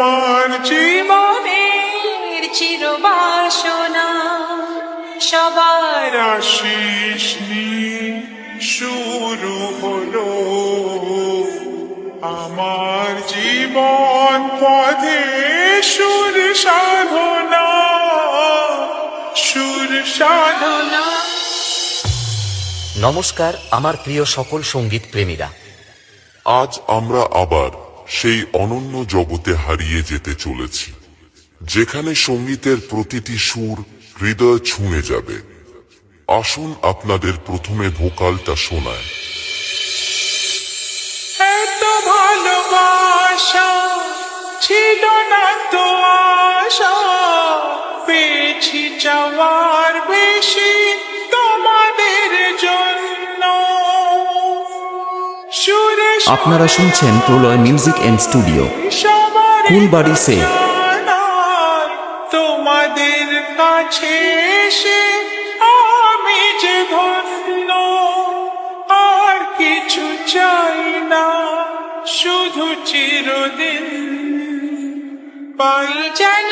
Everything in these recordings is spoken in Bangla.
আমার জীবনে জীবনের চিরবাসনা সবার আশিস শুরু হলো। আমার জীবন পথে সুর সাধনা সুর সাধনা। নমস্কার আমার প্রিয় সকল সংগীত প্রেমীরা। আজ আমরা আবার সেই অনন্য জগতে হারিয়ে যেতে চলেছি, যেখানে সঙ্গীতের প্রতিটি সুর হৃদয় ছুঁয়ে যাবে। আসুন আপনাদের প্রথমে ভোকালটা শোনায়। এত ছিল না তো আশা, পেয়েছি যাওয়ার আপনারা শুনছেন Proloy music and studio Phulbari সে। তোমাদের কাছে আমি যে ধন্য, আর কিছু চাই না, শুধু চিরদিন পাই যেন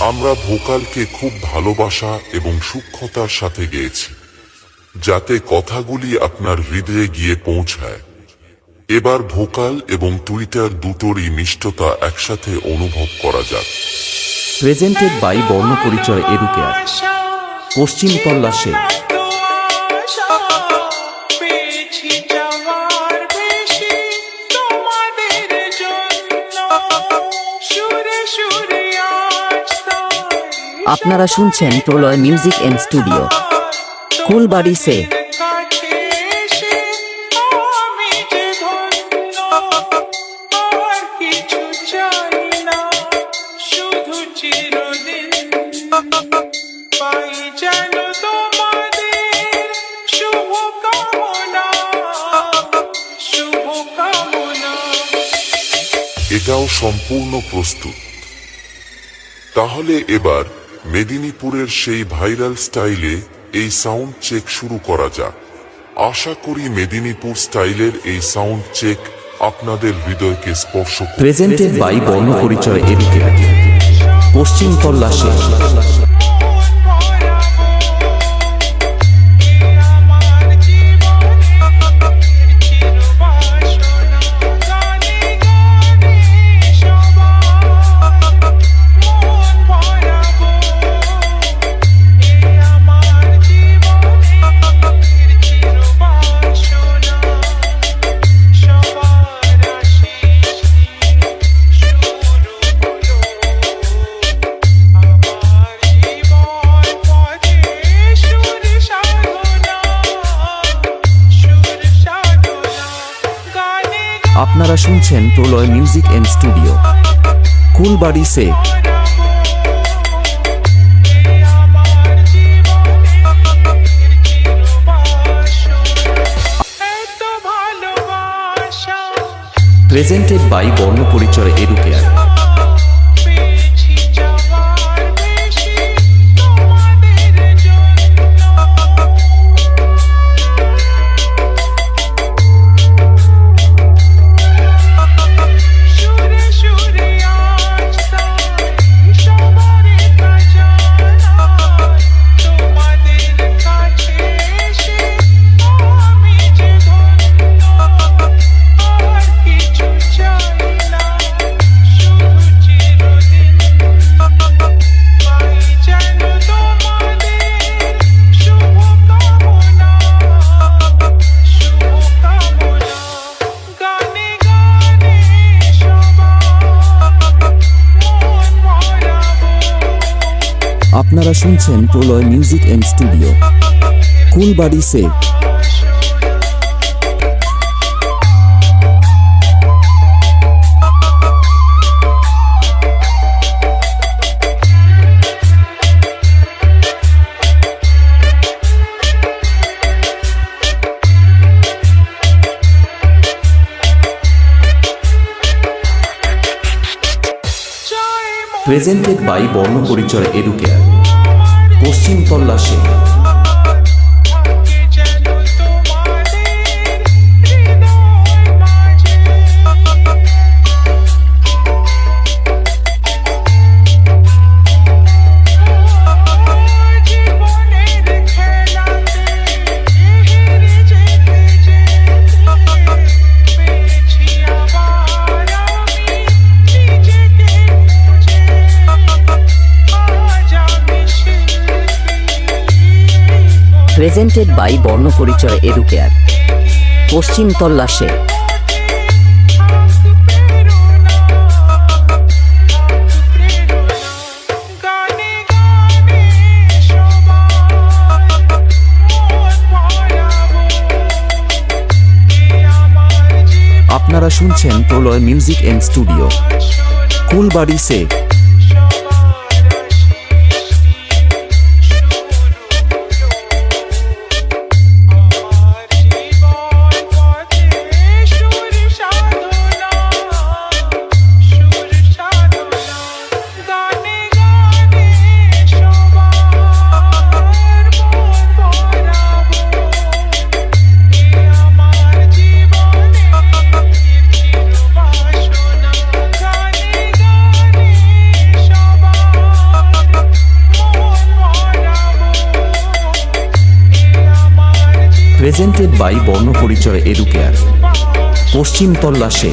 আমরা ভোকালকে খুব ভালোবাসা এবং সূক্ষ্মতার সাথে গেয়েছি, যাতে কথাগুলি আপনার হৃদয়ে গিয়ে পৌঁছায়। এবার ভোকাল এবং টুইটার দুটোরই মিষ্টতা একসাথে অনুভব করা যাক। Presented by Barna Parichay Educare পশ্চিম তল্লাশে আপনারা শুনছেন Proloy music and studio Phulbari সে। এটাও সম্পূর্ণ প্রস্তুত তাহলে এবার মেদিনীপুরের সেই ভাইরাল স্টাইলে এই সাউন্ড চেক শুরু করা যাক। আশা করি মেদিনীপুর স্টাইলের এই সাউন্ড চেক আপনাদের হৃদয়কে স্পর্শ। প্রেজেন্টেড বাই বর্ণ পরিচয় পশ্চিম তল্লাশে আপনারা শুনছেন Pralay music and studio. Kulbari say. Presented by Barnaparichay Educare. আপনারা শুনছেন Pralay music and studio. Kulbari say. Presented by Barna Parichay Educare পশ্চিম তল্লাশে। প্রেজেন্টেড বাই বর্ণপরিচয় এডুকেয়ার পশ্চিম তল্লাশে আপনারা শুনছেন Proloy music and studio. Kulbari say presented by Barnaparichay educare পশ্চিম তল্লাশে